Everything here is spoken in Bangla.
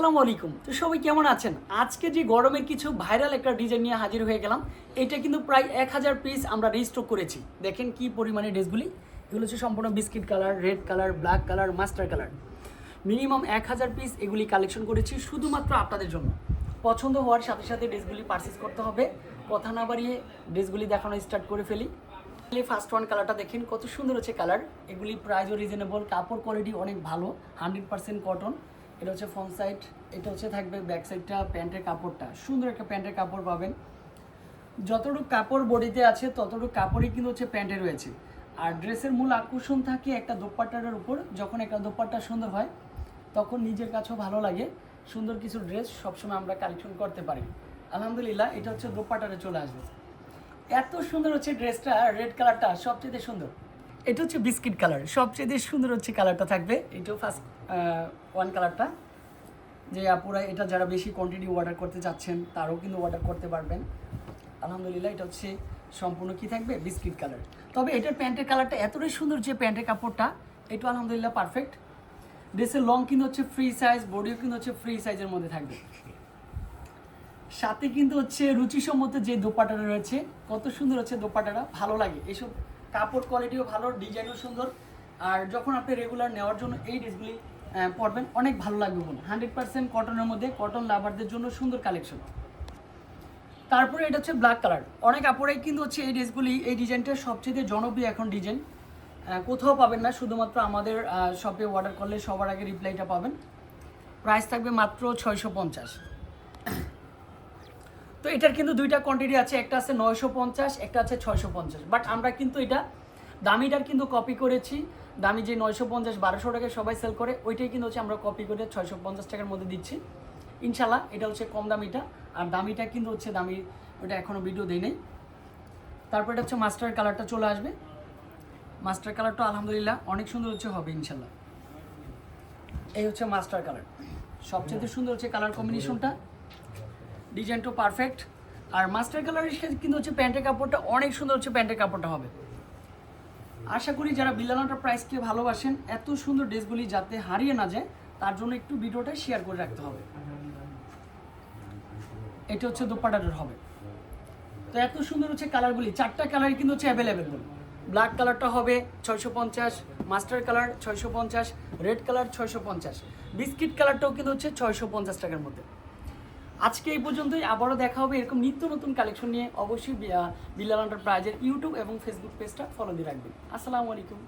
আসসালামু আলাইকুম। তো সবাই কেমন আছেন? আজকে যে গরমের কিছু ভাইরাল একটা ডিজাইন নিয়ে হাজির হয়ে গেলাম। এটা কিন্তু প্রায় এক হাজার পিস আমরা রেজিস্ট্রো করেছি। দেখেন কি পরিমাণে ড্রেসগুলি এগুলো হচ্ছে সম্পূর্ণ biscuit colour red colour black colour master colour minimum এক হাজার পিস এগুলি কালেকশন করেছি শুধুমাত্র আপনাদের জন্য। পছন্দ হওয়ার সাথে সাথে ড্রেসগুলি পারচেস করতে হবে। কথা না বাড়িয়ে ড্রেসগুলি দেখানো স্টার্ট করে ফেলি। ফার্স্ট ওয়ান কালারটা দেখেন কত সুন্দর হচ্ছে কালার এগুলি প্রাইসও রিজনেবল কাপড় কোয়ালিটি অনেক ভালো হান্ড্রেড পার্সেন্ট কটন এটা হচ্ছে ফ্রন্ট সাইড এটা হচ্ছে থাকবে ব্যাক সাইডটা প্যান্টের কাপড়টা। সুন্দর একটা প্যান্টের কাপড় পাবেন। যতটুকু কাপড় বডিতে আছে, ততটুকু কাপড়ই কিন্তু হচ্ছে প্যান্টে রয়েছে। আর ড্রেসের মূল আকর্ষণ থাকে একটা দোপাট্টাটার উপর। যখন একটা দোপাট্টা সুন্দর হয়, তখন নিজের কাছেও ভালো লাগে। সুন্দর কিছু ড্রেস সবসময় আমরা কালেকশন করতে পারি। আলহামদুলিল্লাহ, এটা হচ্ছে দোপাট্টাটা চলে আসবে। এত সুন্দর হচ্ছে ড্রেসটা রেড কালারটা সবচেয়ে সুন্দর। এটা হচ্ছে বিস্কিট কালার। সবচেয়ে সুন্দর হচ্ছে কালারটা থাকবে। এটাও ফার্স্ট ওয়ান কালারটা। যে আপুরা এটা যারা বেশি কোয়ান্টিটি অর্ডার করতে চাচ্ছেন, তারাও কিন্তু অর্ডার করতে পারবেন। আলহামদুলিল্লাহ, এটা হচ্ছে সম্পূর্ণ কি থাকবে? Biscuit colour. তবে এটার প্যান্টের কালারটা এতটাই সুন্দর যে প্যান্টের কাপড়টা এটা আলহামদুলিল্লাহ পারফেক্ট ড্রেসের লং কিন্তু হচ্ছে ফ্রি সাইজ বডিও কিন্তু হচ্ছে ফ্রি সাইজের মধ্যে থাকবে। সাথে কিন্তু হচ্ছে রুচিসম্মত যে দোপাটাটা রয়েছে, কত সুন্দর হচ্ছে দোপাটাটা, ভালো লাগে। এসব কাপড় কোয়ালিটিও ভালো ডিজাইনও সুন্দর। আর যখন আপনি রেগুলার নেওয়ার জন্য এই ড্রেসগুলি পরবেন, অনেক ভালো লাগবে বলুন হান্ড্রেড পার্সেন্ট কটনের মধ্যে কটন লাভারদের জন্য সুন্দর কালেকশন তারপরে এটা হচ্ছে ব্ল্যাক কালার অনেক আপুরাই কিন্তু হচ্ছে এই ড্রেসগুলি, এই ডিজাইনটা সবচেয়ে জনপ্রিয় এখন ডিজাইন কোথাও পাবেন না, শুধুমাত্র আমাদের শপে অর্ডার করলে সবার আগে রিপ্লাইটা পাবেন। প্রাইস থাকবে মাত্র ছয়শো পঞ্চাশ। তো এটার কিন্তু দুইটা কোয়ান্টিটি আছে, একটা আছে নয়শো পঞ্চাশ, একটা আছে ছয়শো পঞ্চাশ। বাট আমরা কিন্তু এটা দামিটার কিন্তু কপি করেছি। দামি যে নয়শো পঞ্চাশ, বারোশো টাকায় সবাই সেল করে, ওইটাই কিন্তু হচ্ছে আমরা কপি করে ছয়শো পঞ্চাশ টাকার মধ্যে দিচ্ছি। ইনশাল্লাহ এটা হচ্ছে কম দামিটা। আর দামিটা কিন্তু হচ্ছে দামি, ওটা এখনও ভিডিও দেই নেই। তারপর এটা হচ্ছে মাস্টার কালারটা চলে আসবে। মাস্টার কালারটা আলহামদুলিল্লাহ অনেক সুন্দর হচ্ছে হবে ইনশাল্লাহ এই হচ্ছে মাস্টার কালার সবচেয়ে সুন্দর হচ্ছে কালার কম্বিনেশনটা ডিজাইনটা পারফেক্ট আর মাস্টার কালারের সাথে কিন্তু হচ্ছে প্যান্টের কাপড়টা অনেক সুন্দর হচ্ছে প্যান্টের কাপড়টা হবে। আশা করি যারা বিল্লানাটা প্রাইসকে ভালোবাসেন, এত সুন্দর ড্রেসগুলি যাতে হারিয়ে না যায়, তার জন্য একটু ভিডিওটা শেয়ার করে রাখতে হবে। এটা হচ্ছে দোপাটাটার হবে। তো এত সুন্দর হচ্ছে কালারগুলি চারটা কালারই কিন্তু হচ্ছে অ্যাভেলেবেল ব্ল্যাক কালারটা হবে ছয়শো পঞ্চাশ মাস্টার কালার ছয়শো পঞ্চাশ রেড কালার ছয়শো পঞ্চাশ। বিস্কিট কালারটাও কিন্তু হচ্ছে ছয়শো পঞ্চাশ টাকার মধ্যে। আজকে এই পর্যন্তই। আবারও দেখা হবে এরকম নিত্য নতুন কালেকশন নিয়ে। অবশ্যই বিল্লাল প্রাইজের ইউটিউব এবং ফেসবুক পেজটা ফলো দিয়ে রাখবেন। আসসালামু আলাইকুম।